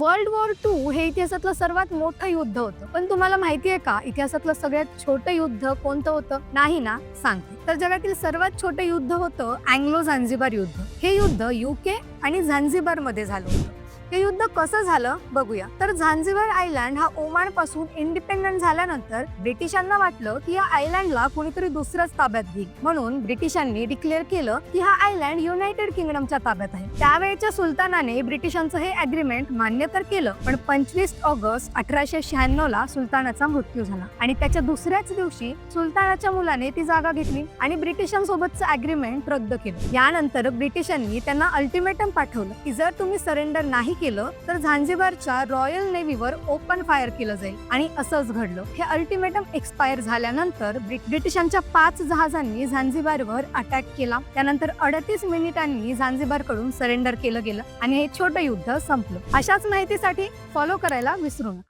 World war to हे इतिहासातलं सर्वात मोठं युद्ध होतं. पण तुम्हाला माहिती आहे का? इतिहासातलं सगळ्यात छोटं युद्ध कोणतं होतं? नाही ना? सांगते. तर जगातील सर्वात छोटं युद्ध होतं अँग्लो झांझिबार युद्ध. हे युद्ध युके आणि झांझिबारमध्ये झालं होतं. हे युद्ध कसं झालं बघूया. तर झांझीवर आयलँड हा ओमानपासून इंडिपेंडंट झाल्यानंतर ब्रिटिशांना वाटलं की या आयलँडला कोणीतरी दुसऱ्याच ताब्यात घेईल. म्हणून ब्रिटिशांनी डिक्लेअर केलं की हा आयलँड युनायटेड किंगडमच्या ताब्यात आहे. त्यावेळेच्या सुलतानाने ब्रिटिशांचं हे अग्रीमेंट मान्य तर केलं पण पंचवीस ऑगस्ट अठराशे शहाण्णव ला सुलतानाचा मृत्यू झाला. आणि त्याच्या दुसऱ्याच दिवशी सुलतानाच्या मुलाने ती जागा घेतली आणि ब्रिटिशांसोबतचं अग्रीमेंट रद्द केलं. यानंतर ब्रिटिशांनी त्यांना अल्टिमेटम पाठवलं की जर तुम्ही सरेंडर नाही केलं तर झांझिबारच्या रॉयल नेव्हीवर ओपन फायर केलं जाईल. आणि असंच घडलं. हे अल्टिमेटम एक्सपायर झाल्यानंतर ब्रिटिशांच्या पाच जहाजांनी झांझिबारवर अटॅक केला. त्यानंतर अडतीस मिनिटांनी झांझिबारकडून सरेंडर केलं गेलं आणि हे छोटं युद्ध संपलं. अशाच माहितीसाठी फॉलो करायला विसरू नका.